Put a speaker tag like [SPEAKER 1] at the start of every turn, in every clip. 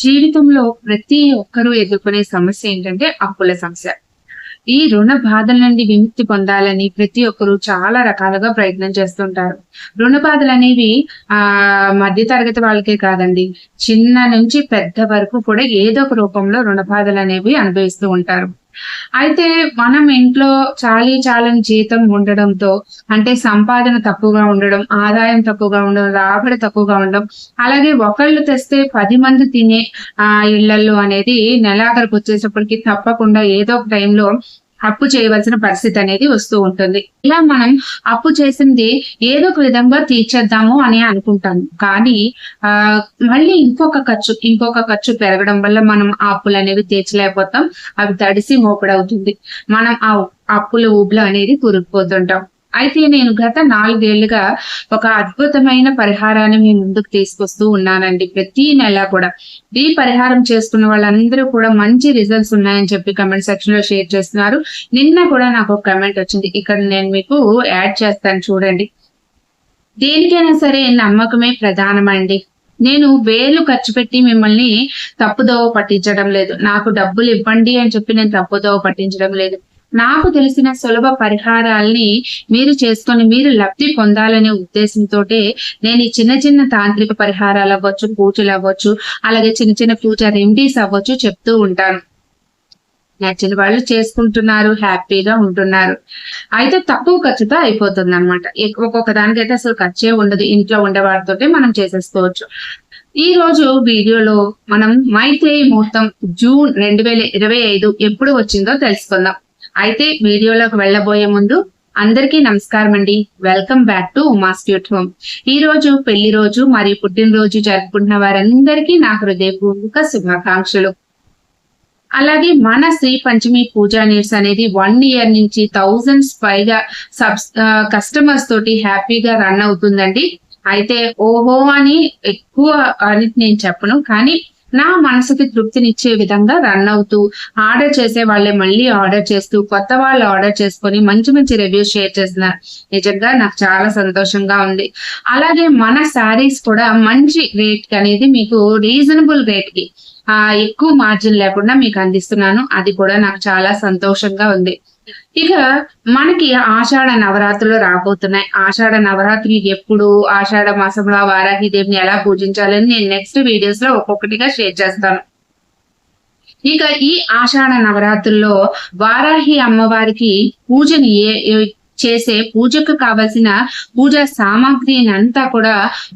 [SPEAKER 1] జీవితంలో ప్రతి ఒక్కరూ ఎదుర్కొనే సమస్య ఏంటంటే అప్పుల సమస్య. ఈ రుణ బాధల నుండి విముక్తి పొందాలని ప్రతి ఒక్కరు చాలా రకాలుగా ప్రయత్నం చేస్తుంటారు. రుణ బాధలు అనేవి ఆ మధ్య తరగతి వాళ్ళకే కాదండి. చిన్న నుంచి పెద్ద వరకు కూడా ఏదో ఒక రూపంలో రుణ బాధలు అనేవి అనుభవిస్తూ ఉంటారు. అయితే మనం ఇంట్లో చాలీ చాలని జీతం ఉండడంతో అంటే సంపాదన తక్కువగా ఉండడం ఆదాయం తక్కువగా ఉండడం రాబడి తక్కువగా ఉండడం అలాగే ఒకళ్ళు తెస్తే పది మంది తినే ఆ ఇళ్ళలో అనేది నెలాఖరికి వచ్చేటప్పటికి తప్పకుండా ఏదో ఒక టైంలో అప్పు చేయవలసిన పరిస్థితి అనేది వస్తూ ఉంటుంది. ఇలా మనం అప్పు చేసింది ఏదో ఒక విధంగా తీర్చేద్దాము అని అనుకుంటాం. కానీ ఆ మళ్ళీ ఇంకొక ఖర్చు ఇంకొక ఖర్చు పెరగడం వల్ల మనం ఆ అప్పులు అనేవి తీర్చలేకపోతాం. అవి తడిసి మోపడవుతుంది. మనం ఆ అప్పుల ఊబులు అనేది కూరుకుపోతుంటాం. అయితే నేను గత నాలుగేళ్ళుగా ఒక అద్భుతమైన పరిహారాన్ని మీ ముందుకు తీసుకొస్తూ ఉన్నానండి. ప్రతి నెల కూడా ఈ పరిహారం చేసుకున్న వాళ్ళందరూ కూడా మంచి రిజల్ట్స్ ఉన్నాయని చెప్పి కమెంట్ సెక్షన్లో షేర్ చేస్తున్నారు. నిన్న కూడా నాకు ఒక కమెంట్ వచ్చింది. ఇక్కడ నేను మీకు యాడ్ చేస్తాను చూడండి. దేనికైనా సరే నమ్మకమే ప్రధానమండి. నేను వేలు ఖర్చు పెట్టి మిమ్మల్ని తప్పుదోవ పట్టించడం లేదు. నాకు డబ్బులు ఇవ్వండి అని చెప్పి నేను తప్పుదోవ పట్టించడం లేదు. నాకు తెలిసిన సులభ పరిహారాల్ని మీరు చేసుకొని మీరు లబ్ధి పొందాలనే ఉద్దేశంతో నేను ఈ చిన్న చిన్న తాంత్రిక పరిహారాలు అవ్వచ్చు పూజలు అవ్వచ్చు అలాగే చిన్న చిన్న పూజ రెమెడీస్ అవ్వచ్చు చెప్తూ ఉంటాను. నచ్చిన వాళ్ళు చేసుకుంటున్నారు హ్యాపీగా ఉంటున్నారు. అయితే తక్కువ ఖర్చుతో అయిపోతుంది అనమాట ఒక్కొక్క దానికైతే అసలు ఖర్చే ఉండదు. ఇంట్లో ఉండే మనం చేసేసుకోవచ్చు. ఈ రోజు వీడియోలో మనం మైత్రేయి ముహూర్తం జూన్ రెండు వేల ఇరవై ఐదు ఎప్పుడు వచ్చిందో తెలుసుకుందాం. అయితే వీడియోలోకి వెళ్ళబోయే ముందు అందరికీ నమస్కారం అండి. Welcome back to Uma cute home ఈ రోజు పెళ్ళి రోజు మరియు పుట్టినరోజు జరుపుకుంటున్న వారందరికీ నా హృదయపూర్వక శుభాకాంక్షలు. అలాగే మన శ్రీ పంచమి పూజా నీడ్స్ అనేది వన్ ఇయర్ నుంచి థౌజండ్స్ పైగా సబ్స్ కస్టమర్స్ తోటి హ్యాపీగా రన్ అవుతుందండి. అయితే ఓహో అని ఎక్కువ అని నేను చెప్పను. కానీ నా మనసుకి తృప్తినిచ్చే విధంగా రన్ అవుతూ ఆర్డర్ చేసే వాళ్ళే మళ్ళీ ఆర్డర్ చేస్తూ కొత్త వాళ్ళు ఆర్డర్ చేసుకొని మంచి మంచి రివ్యూస్ షేర్ చేసిన. నిజంగా నాకు చాలా సంతోషంగా ఉంది. అలాగే మన శారీస్ కూడా మంచి రేట్ అనేది మీకు రీజనబుల్ రేట్కి ఆ ఎక్కువ మార్జిన్ లేకుండా మీకు అందిస్తున్నాను. అది కూడా నాకు చాలా సంతోషంగా ఉంది. ఇక మనకి ఆషాఢ నవరాత్రులు రాబోతున్నాయి. ఆషాఢ నవరాత్రి ఎప్పుడు ఆషాఢ మాసంలో వారాహి దేవిని ఎలా పూజించాలని నేను నెక్స్ట్ వీడియోస్లో ఒక్కొక్కటిగా షేర్ చేస్తాను. ఇక ఈ ఆషాఢ నవరాత్రుల్లో వారాహి అమ్మవారికి పూజని ఏ చేసే పూజకు కావలసిన పూజా సామాగ్రిని అంతా కూడా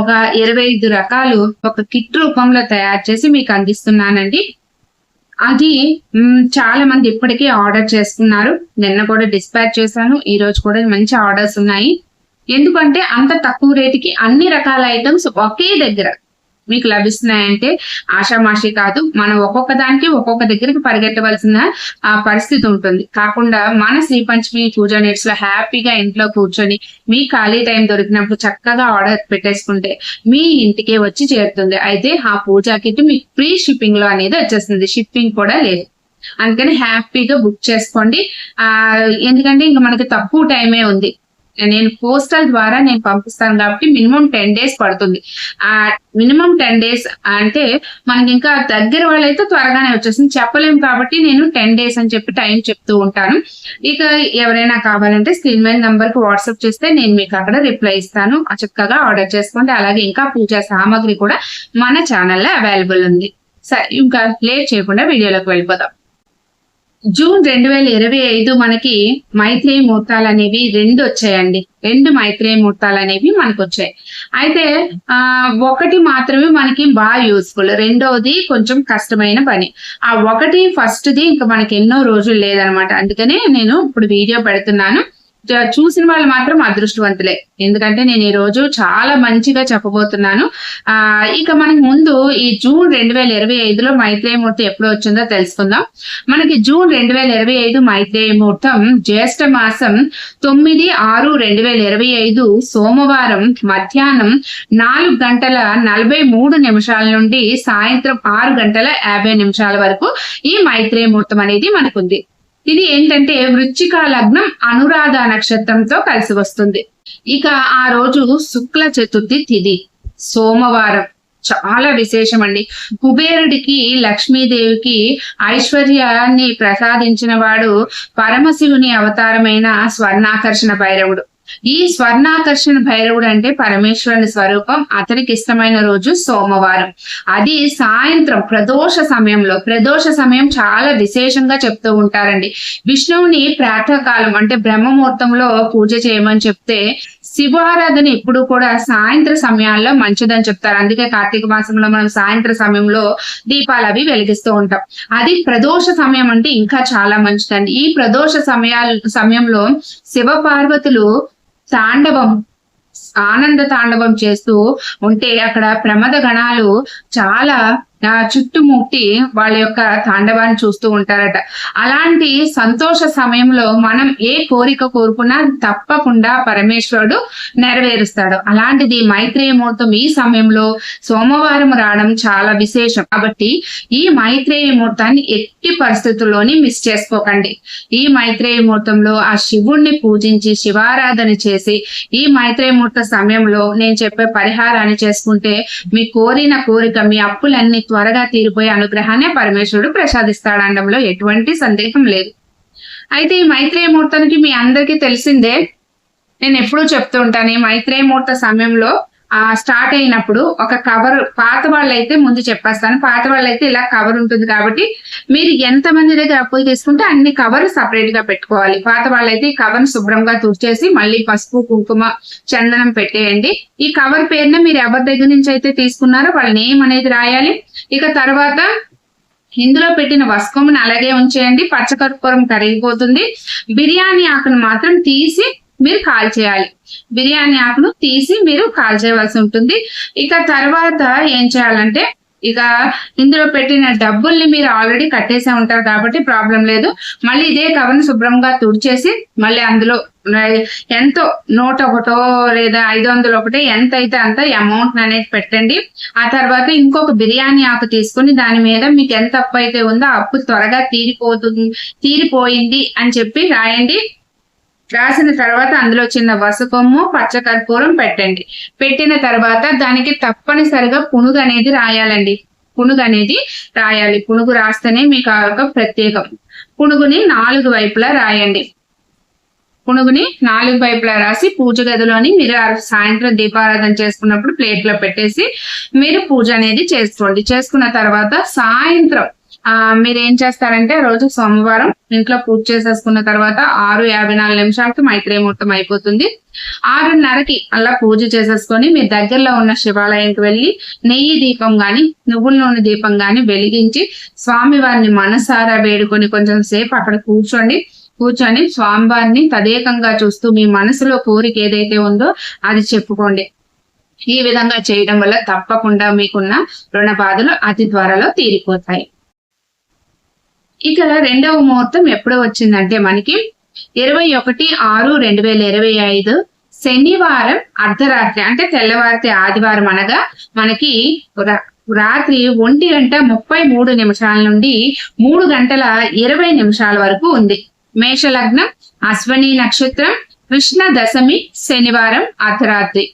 [SPEAKER 1] ఒక ఇరవై ఐదు రకాలు ఒక కిట్ రూపంలో తయారు చేసి మీకు అందిస్తున్నానండి. అది చాలా మంది ఇప్పటికే ఆర్డర్ చేసుకున్నారు నిన్న కూడా డిస్పాచ్ చేశాను. ఈ రోజు కూడా మంచి ఆర్డర్స్ ఉన్నాయి. ఎందుకంటే అంత తక్కువ రేటుకి అన్ని రకాల ఐటమ్స్ ఒకే దగ్గర. మీకు లభిస్తున్నాయంటే ఆషామాషి కాదు మనం ఒక్కొక్క దానికి ఒక్కొక్క దగ్గరికి పరిగెట్టవలసిన ఆ పరిస్థితి ఉంటుంది. కాకుండా మన శ్రీ పంచమి పూజ నేట్స్లో హ్యాపీగా ఇంట్లో కూర్చొని మీ ఖాళీ టైం దొరికినప్పుడు చక్కగా ఆర్డర్ పెట్టేసుకుంటే మీ ఇంటికే వచ్చి చేరుతుంది. అయితే ఆ పూజా కిట్ మీకు ఫ్రీ షిప్పింగ్లో అనేది వచ్చేస్తుంది. షిప్పింగ్ కూడా లేదు. అందుకని హ్యాపీగా బుక్ చేసుకోండి. ఆ ఎందుకంటే ఇంకా మనకి తక్కువ టైమే ఉంది. నేను పోస్టల్ ద్వారా నేను పంపిస్తాను కాబట్టి మినిమం టెన్ డేస్ పడుతుంది. ఆ మినిమం టెన్ డేస్ అంటే మనకి ఇంకా దగ్గర వాళ్ళైతే త్వరగానే వచ్చేసింది చెప్పలేము కాబట్టి నేను టెన్ డేస్ అని చెప్పి టైం చెప్తూ ఉంటాను. ఇక ఎవరైనా కావాలంటే స్క్రీన్ మీద నంబర్కి వాట్సాప్ చేస్తే నేను మీకు అక్కడ రిప్లై ఇస్తాను. చక్కగా ఆర్డర్ చేసుకోండి. అలాగే ఇంకా పూజా సామాగ్రి కూడా మన ఛానల్లో అవైలబుల్ ఉంది. సరే ఇంకా లేట్ చేయకుండా వీడియోలోకి వెళ్ళిపోదాం. జూన్ రెండు వేల ఇరవై ఐదు మనకి మైత్రేయ ముహూర్తాలు అనేవి రెండు వచ్చాయండి. రెండు మైత్రేయ ముహూర్తాలు అనేవి మనకు వచ్చాయి అయితే ఆ ఒకటి మాత్రమే మనకి బాగా యూస్ఫుల్. రెండవది కొంచెం కష్టమైన పని. ఆ ఒకటి ఫస్ట్ది ఇంకా మనకి ఎన్నో రోజులు లేదనమాట. అందుకనే నేను ఇప్పుడు వీడియో పెడుతున్నాను. చూసిన వాళ్ళు మాత్రం అదృష్టవంతులే. ఎందుకంటే నేను ఈ రోజు చాలా మంచిగా చెప్పబోతున్నాను. ఆ ఇక మనకి ముందు ఈ జూన్ రెండు వేల ఇరవై ఐదులో మైత్రేయ ముహూర్తం ఎప్పుడు వచ్చిందో తెలుసుకుందాం. మనకి జూన్ రెండు వేల ఇరవై ఐదు మైత్రేయ ముహూర్తం జ్యేష్ఠ మాసం తొమ్మిది ఆరు రెండు వేల ఇరవై ఐదు సోమవారం మధ్యాహ్నం నాలుగు గంటల నలభై మూడు నిమిషాల నుండి సాయంత్రం ఆరు గంటల యాభై నిమిషాల వరకు ఈ మైత్రేయ ముహూర్తం అనేది మనకుంది. ఇది ఏంటంటే వృచ్చిక లగ్నం అనురాధ నక్షత్రంతో కలిసి వస్తుంది. ఇక ఆ రోజు శుక్ల చతుర్థి తిథి సోమవారం. చాలా విశేషం అండి కుబేరుడికి లక్ష్మీదేవికి ఐశ్వర్యాన్ని ప్రసాదించిన వాడు పరమశివుని అవతారమైన స్వర్ణాకర్షణ భైరవుడు. ఈ స్వర్ణాకర్షణ భైరవుడు అంటే పరమేశ్వరుని స్వరూపం అతనికి ఇష్టమైన రోజు సోమవారం. అది సాయంత్రం ప్రదోష సమయంలో ప్రదోష సమయం చాలా విశేషంగా చెప్తూ ఉంటారండి. విష్ణువుని ప్రాతకాలం అంటే బ్రహ్మముహూర్తంలో పూజ చేయమని చెప్తే శివారాధన ఎప్పుడు కూడా సాయంత్ర సమయాల్లో మంచిదని చెప్తారు. అందుకే కార్తీక మాసంలో మనం సాయంత్ర సమయంలో దీపాలు అవి వెలిగిస్తూ ఉంటాం. అది ప్రదోష సమయం అంటే ఇంకా చాలా మంచిదండి. ఈ ప్రదోష సమయాల సమయంలో శివ పార్వతులు తాండవం ఆనంద తాండవం చేస్తూ ఉంటే అక్కడ ప్రమద గణాలు చాలా చుట్టుముట్టి వాళ్ళ యొక్క తాండవాన్ని చూస్తూ ఉంటారట. అలాంటి సంతోష సమయంలో మనం ఏ కోరిక కోరుకున్నా తప్పకుండా పరమేశ్వరుడు నెరవేరుస్తాడు. అలాంటిది మైత్రేయ ముహూర్తం ఈ సమయంలో సోమవారం రావడం చాలా విశేషం. కాబట్టి ఈ మైత్రేయ ముహూర్తాన్ని ఎట్టి పరిస్థితుల్లోని మిస్ చేసుకోకండి. ఈ మైత్రేయ ముహూర్తంలో ఆ శివుణ్ణి పూజించి శివారాధన చేసి ఈ మైత్రేయ ముహూర్త సమయంలో నేను చెప్పే పరిహారాన్ని చేసుకుంటే మీ కోరిన కోరిక మీ అప్పులన్నీ త్వరగా తీరిపోయే అనుగ్రహాన్ని పరమేశ్వరుడు ప్రసాదిస్తాడనడంలో ఎటువంటి సందేహం లేదు. అయితే ఈ మైత్రేయ ముహూర్తానికి మీ అందరికీ తెలిసిందే నేను ఎప్పుడూ చెప్తూ ఉంటాను ఈ మైత్రేయ ముహూర్త సమయంలో ఆ స్టార్ట్ అయినప్పుడు ఒక కవర్ పాత వాళ్ళైతే ముందు చెప్పేస్తాను పాత వాళ్ళైతే ఇలా కవర్ ఉంటుంది కాబట్టి మీరు ఎంత మంది దగ్గర అప్పులు తీసుకుంటే అన్ని కవర్ సపరేట్గా పెట్టుకోవాలి. పాత వాళ్ళైతే ఈ కవర్ శుభ్రంగా తుడిచేసి మళ్ళీ పసుపు కుంకుమ చందనం పెట్టేయండి. ఈ కవర్ పేరున మీరు ఎవరి దగ్గర నుంచి అయితే తీసుకున్నారో వాళ్ళ నేమ్ అనేది రాయాలి? ఇక తర్వాత ఇందులో పెట్టిన వస్కమును అలాగే ఉంచేయండి. పచ్చకర్పూరం కరిగిపోతుంది. బిర్యానీ ఆకును మాత్రం తీసి మీరు కాల్ చేయాలి. బిర్యానీ ఆకును తీసి మీరు కాల్ చేయవలసి ఉంటుంది. ఇక తర్వాత ఏం చేయాలంటే ఇక ఇందులో పెట్టిన డబ్బుల్ని మీరు ఆల్రెడీ కట్టేసే ఉంటారు కాబట్టి ప్రాబ్లం లేదు. మళ్ళీ ఇదే కవర్ని శుభ్రంగా తుడిచేసి మళ్ళీ అందులో ఎంతో నూట ఒకటో లేదా ఐదు వందలు ఒకటి ఎంత అయితే అంత అమౌంట్ అనేది పెట్టండి. ఆ తర్వాత ఇంకొక బిర్యానీ ఆకు తీసుకుని దాని మీద మీకు ఎంత అప్పు అయితే ఉందో అప్పు త్వరగా తీరిపోతుంది తీరిపోయింది అని చెప్పి రాయండి. రాసిన తర్వాత అందులో చిన్న వసకొమ్ము పచ్చకర్పూరం పెట్టండి. పెట్టిన తర్వాత దానికి తప్పనిసరిగా పునుగు అనేది రాయాలండి. పునుగు అనేది రాయాలి. పునుగు రాస్తేనే మీకు ఆ యొక్క ప్రత్యేకం. పునుగుని నాలుగు వైపులా రాయండి. పునుగుని నాలుగు వైపులా రాసి పూజ గదిలోని మీరు సాయంత్రం దీపారాధన చేసుకున్నప్పుడు ప్లేట్లో పెట్టేసి మీరు పూజ అనేది చేసుకోండి. చేసుకున్న తర్వాత సాయంత్రం మీరు ఏం చేస్తారంటే రోజు సోమవారం ఇంట్లో పూజ చేసేసుకున్న తర్వాత ఆరు యాభై నాలుగు నిమిషాలకి మైత్రేయ ముహూర్తం అయిపోతుంది. ఆరున్నరకి అలా పూజ చేసేసుకొని మీ దగ్గరలో ఉన్న శివాలయంకి వెళ్ళి నెయ్యి దీపం గాని నువ్వుల నూనె దీపం గాని వెలిగించి స్వామి వారిని మనసారా వేడుకొని కొంచెం సేపు అక్కడ కూర్చోండి. కూర్చొని స్వామివారిని తదేకంగా చూస్తూ మీ మనసులో కోరిక ఏదైతే ఉందో అది చెప్పుకోండి. ఈ విధంగా చేయడం వల్ల తప్పకుండా మీకున్న రుణ బాధలు అతి త్వరలో తీరిపోతాయి. ఇక రెండవ ముహూర్తం ఎప్పుడు వచ్చిందంటే మనకి ఇరవై ఒకటి ఆరు రెండు వేల ఇరవై ఐదు శనివారం అర్ధరాత్రి అంటే తెల్లవారితే ఆదివారం అనగా మనకి రా- రాత్రి ఒంటి గంట ముప్పై మూడు నిమిషాల నుండి మూడు గంటల ఇరవై నిమిషాల వరకు ఉంది. మేష లగ్నం అశ్వని నక్షత్రం కృష్ణ దశమి శనివారం అర్ధరాత్రి.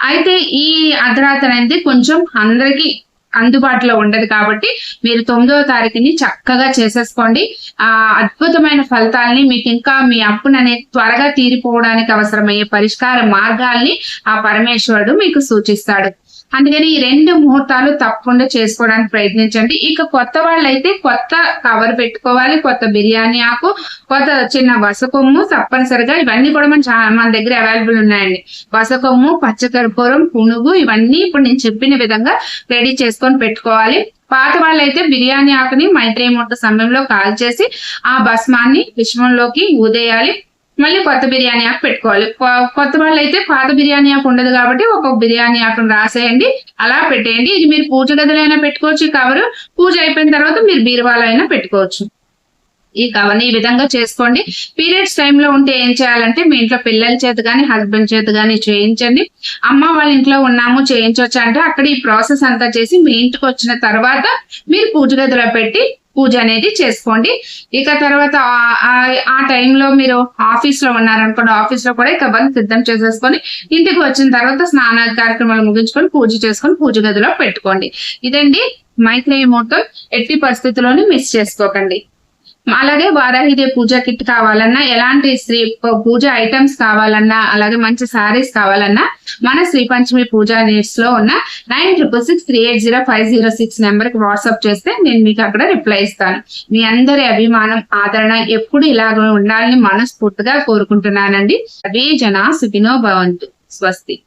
[SPEAKER 1] అయితే ఈ అర్ధరాత్రి అనేది కొంచెం అందరికి అందుబాటులో ఉండదు కాబట్టి మీరు తొమ్మిదవ తారీఖుని చక్కగా చేసేసుకోండి. ఆ అద్భుతమైన ఫలితాలని మీకు ఇంకా మీ అప్పుననే త్వరగా తీరిపోవడానికి అవసరమయ్యే పరిష్కార మార్గాల్ని ఆ పరమేశ్వరుడు మీకు సూచిస్తాడు. అందుకని ఈ రెండు ముహూర్తాలు తప్పకుండా చేసుకోవడానికి ప్రయత్నించండి. ఇక కొత్త వాళ్ళైతే కొత్త కవర్ పెట్టుకోవాలి. కొత్త బిర్యానీ ఆకు కొత్త చిన్న వసకొమ్ము తప్పనిసరిగా ఇవన్నీ కూడా మన మన దగ్గర అవైలబుల్ ఉన్నాయండి. వసకొమ్ము పచ్చకర్పూరం పునుగు ఇవన్నీ ఇప్పుడు నేను చెప్పిన విధంగా రెడీ చేసుకొని పెట్టుకోవాలి. పాత వాళ్ళైతే బిర్యానీ ఆకుని మైత్రేయ ముహూర్త సమయంలో కాల్చేసి ఆ భస్మాన్ని విశ్వంలోకి ఊదేయాలి. మళ్ళీ కొత్త బిర్యానీ ఆకు పెట్టుకోవాలి. కొ- కొత్త వాళ్ళు అయితే పాత బిర్యానీ ఆకు ఉండదు కాబట్టి ఒక బిర్యానీ ఆకును రాసేయండి. అలా పెట్టేయండి. ఇది మీరు పూజ గదిలో అయినా పెట్టుకోవచ్చు ఈ పూజ అయిపోయిన తర్వాత మీరు బీరువాలో అయినా పెట్టుకోవచ్చు. ఈ కవర్ని ఈ విధంగా చేసుకోండి. పీరియడ్స్ టైంలో ఉంటే ఏం చేయాలంటే మీ ఇంట్లో పిల్లల చేత కానీ హస్బెండ్ చేత కానీ చేయించండి. అమ్మ వాళ్ళ ఇంట్లో ఉన్నాము చేయించవచ్చు అంటే అక్కడ ఈ ప్రాసెస్ అంతా చేసి మీ ఇంటికి వచ్చిన తర్వాత మీరు పూజ గదిలో పెట్టి పూజ అనేది చేసుకోండి. ఇక తర్వాత ఆ- ఆ- టైంలో మీరు ఆఫీస్లో ఉన్నారనుకోండి ఆఫీస్లో కూడా ఇక బంద్ సిద్ధం చేసేసుకొని ఇంటికి వచ్చిన తర్వాత స్నానాది కార్యక్రమాలు ముగించుకొని పూజ చేసుకొని పూజ గదిలో పెట్టుకోండి. ఇదండి మైత్రేయ ముహూర్తం. ఎట్టి పరిస్థితుల్లోనూ మిస్ చేసుకోకండి. అలాగే వారాహిదే పూజ కిట్ కావాలన్నా ఎలాంటి శ్రీ పూజ ఐటమ్స్ కావాలన్నా అలాగే మంచి సారీస్ కావాలన్నా మన శ్రీ పంచమి పూజా నీడ్స్లో ఉన్న nine triple six three eight zero five zero six నెంబర్కి వాట్సాప్ చేస్తే నేను మీకు అక్కడ రిప్లై ఇస్తాను. మీ అందరి అభిమానం ఆదరణ ఎప్పుడు ఇలాగ ఉండాలని మనస్ఫూర్తిగా కోరుకుంటున్నానండి. అదే జన సుఖినో భవంతు. స్వస్తి.